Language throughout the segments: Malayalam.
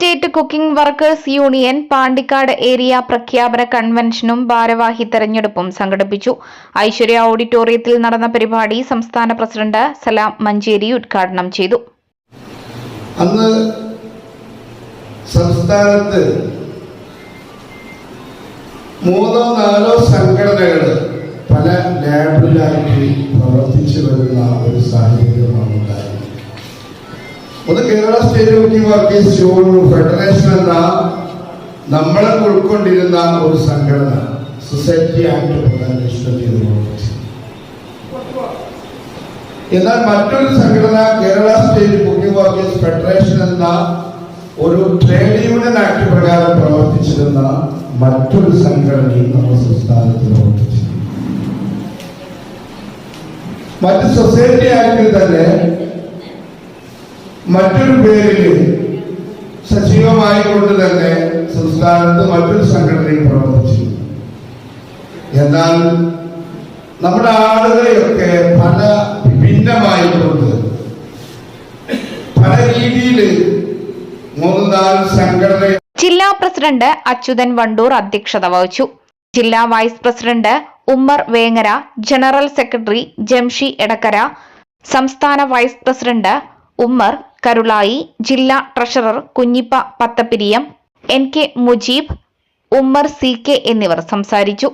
State cooking workers union Pandikkad area പ്രഖ്യാപന കൺവെൻഷനും ഭാരവാഹി തെരഞ്ഞെടുപ്പും സംഘടിപ്പിച്ചു. ഐശ്വര്യ ഓഡിറ്റോറിയത്തിൽ നടന്ന പരിപാടി സംസ്ഥാന പ്രസിഡന്റ് സലാം മഞ്ചേരി ഉദ്ഘാടനം ചെയ്തു. അന്ന് സംസ്ഥാനത്ത് മൂന്നോ നാലോ സംഘടനകൾ പല ലാബിലായിട്ട് പ്രവർത്തിച്ചു വരുന്ന ഒരു സാഹചര്യമാണ് ഒന്ന് Kerala state union workers union federation എന്ന നമ്മളെ ഉൾക്കൊണ്ടിരുന്ന ഒരു സംഘടന സൊസൈറ്റി ചെയ്ത് പ്രവർത്തിച്ചു എന്നാൽ മറ്റൊരു സംഘടന Kerala state cooking workers federation എന്ന ഒരു ട്രേഡ് യൂണിയൻ ആക്ട് പ്രകാരം പ്രവർത്തിച്ചിരുന്ന മറ്റൊരു സംഘടനയും നമ്മുടെ സംസ്ഥാനത്ത് പ്രവർത്തിച്ചു മറ്റ് സൊസൈറ്റി ആക്ടിൽ തന്നെ മറ്റൊരു പേരിൽ സജീവമായി കൊണ്ട് തന്നെ സംസ്ഥാനത്ത് മറ്റൊരു സംഘടനയും പ്രവർത്തിച്ചു എന്നാൽ നമ്മുടെ ആളുകളെയൊക്കെ പല ഭിന്നമായിക്കൊണ്ട് പല രീതിയിൽ മൂന്ന് നാല് സംഘടന ജില്ലാ പ്രസിഡന്റ് അച്യുതൻ വണ്ടൂർ അധ്യക്ഷത വഹിച്ചു. ജില്ലാ vice president Ummer Vengara general secretary Jamshi Edakkara സംസ്ഥാന വൈസ് പ്രസിഡന്റ് ഉമ്മർ കരുളായി ജില്ലാ treasurer Kunhippa Pathappiriyam N K Mujeeb Ummer C K എന്നിവർ സംസാരിച്ചു.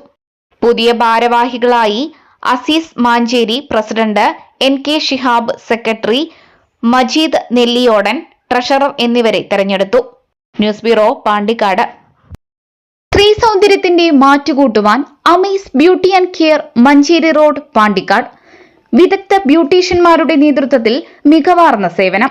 പുതിയ ഭാരവാഹികളായി Azeez Mancheri president N K Shihab secretary Majeed Nelliyodan treasurer എന്നിവരെ തെരഞ്ഞെടുത്തു. News bureau Pandikkad. സ്ത്രീ സൗന്ദര്യത്തിന്റെ മാറ്റുകൂട്ടുവാൻ Amaze beauty and care Manjeri road Pandikkad. വിദഗ്ധ ബ്യൂട്ടീഷ്യന്മാരുടെ നേതൃത്വത്തിൽ മികവാർന്ന സേവനം.